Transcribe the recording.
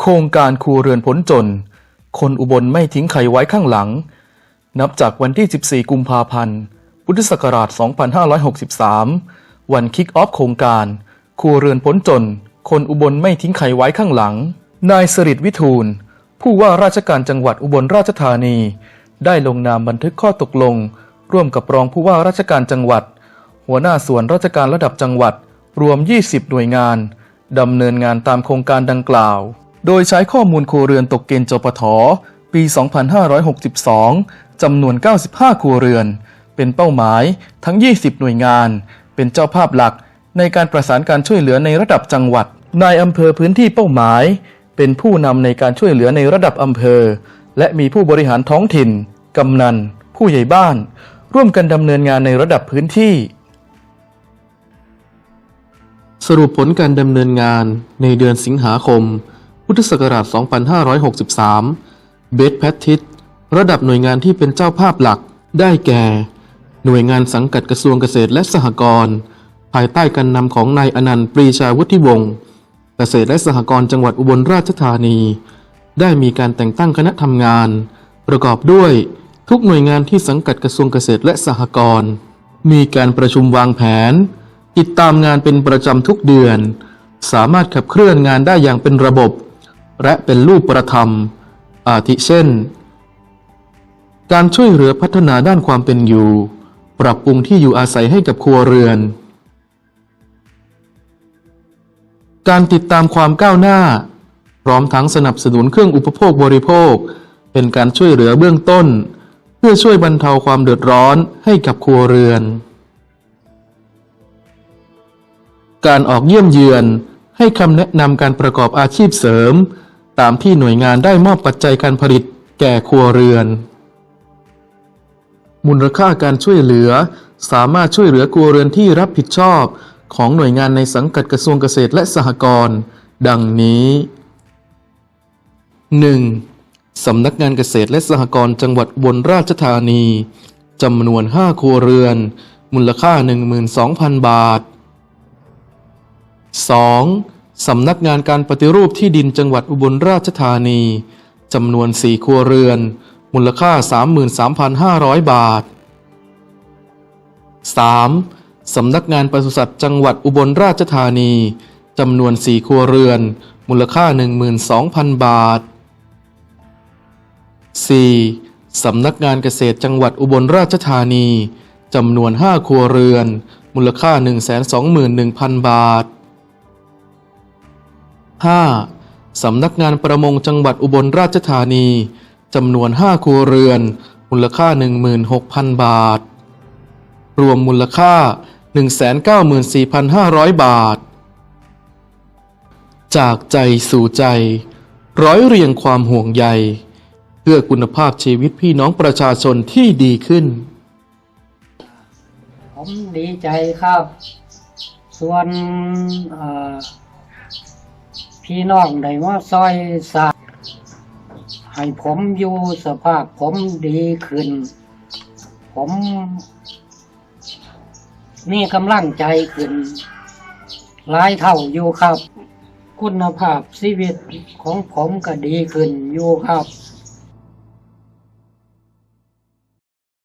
โครงการครัวเรือนพ้นจน คนอุบลไม่ทิ้งใครไว้ข้างหลัง นับจากวันที่ 14 กุมภาพันธ์ พุทธศักราช 2563 วันคิกออฟโครงการ ครัวเรือนพ้นจน คนอุบลไม่ทิ้งใครไว้ข้างหลัง นายสริตวิทูล ผู้ว่าราชการจังหวัดอุบลราชธานี ได้ลงนามบันทึกข้อตกลง ร่วมกับรองผู้ว่าราชการจังหวัด หัวหน้าส่วนราชการระดับจังหวัด รวม 20 หน่วยงานดำเนินงานตามโครงการดังกล่าว โดยใช้ข้อมูลครัวเรือนตกเกณฑ์จปทปี 2562 จำนวน 95 ครัวเรือน เป็นเป้าหมายทั้ง 20 หน่วยงาน เป็นเจ้าภาพหลักในการประสานการช่วยเหลือในระดับจังหวัด นายอำเภอพื้นที่เป้าหมาย เป็นผู้นำในการช่วยเหลือในระดับอำเภอ และมีผู้บริหารท้องถิ่น กำนัน ผู้ใหญ่บ้าน ร่วมกันดำเนินงานในระดับพื้นที่ สรุปผลการดำเนินงานในเดือนสิงหาคม พุทธศักราช 2563 เบสแพททิสระดับหน่วยงานที่เป็นเจ้าภาพหลักได้แก่ หน่วยงานสังกัดกระทรวงเกษตรและสหกรณ์ภายใต้การนำของนายอนันต์ปรีชาวุฒิวงศ์เกษตรและสหกรณ์จังหวัดอุบลราชธานี ได้มีการแต่งตั้งคณะทำงาน ประกอบด้วยทุกหน่วยงานที่สังกัดกระทรวงเกษตรและสหกรณ์มีการประชุมวางแผน ติดตามงานเป็นประจำทุกเดือน สามารถขับเคลื่อนงานได้อย่างเป็นระบบ และเป็นรูปประธรรม อาทิเช่น การช่วยเหลือพัฒนาด้านความเป็นอยู่ ปรับปรุงที่อยู่อาศัยให้กับครัวเรือน การติดตามความก้าวหน้า พร้อมทั้งสนับสนุนเครื่องอุปโภคบริโภค เป็นการช่วยเหลือเบื้องต้น เพื่อช่วยบรรเทาความเดือดร้อนให้กับครัวเรือน การออกเยี่ยมเยือนให้คำแนะนำการประกอบอาชีพเสริม ตามที่หน่วยงานได้มอบปัจจัยการผลิตแก่ครัวเรือน มูลค่าการช่วยเหลือ สามารถช่วยเหลือครัวเรือนที่รับผิดชอบของหน่วยงานในสังกัดกระทรวงเกษตรและสหกรณ์ดังนี้ 1. สำนักงานเกษตรและสหกรณ์จังหวัดบลราชธานีจำนวน 5 ครัวเรือน มูลค่า 12,000 บาท 2. สำนักงานการปฏิรูปที่ดินจังหวัดอุบลราชธานีจำนวน4ครัวเรือน มูลค่า 33,500 บาท 3. สำนักงานปศุสัตว์จังหวัดอุบลราชธานีจำนวน4ครัวเรือน มูลค่า 12,000 บาท 4. สำนักงานเกษตรจังหวัดอุบลราชธานีจำนวน 5 ครัวเรือน มูลค่า 121,000 บาท 5. สำนักงานประมงจังหวัดอุบลราชธานีจำนวน 5ครัวเรือน มูลค่า 16,000 บาท รวมมูลค่า 194,500 บาท จากใจสู่ใจ ร้อยเรียงความห่วงใย เพื่อคุณภาพชีวิตพี่น้องประชาชนที่ดีขึ้น ผมดีใจครับ ส่วนเอ่อ พี่น้องได้มาซอยสาให้ผมอยู่สภาพผมดีขึ้น ผมมีกำลังใจขึ้นหลายเท่าอยู่ครับ คุณภาพชีวิตของผมก็ดีขึ้นอยู่ครับ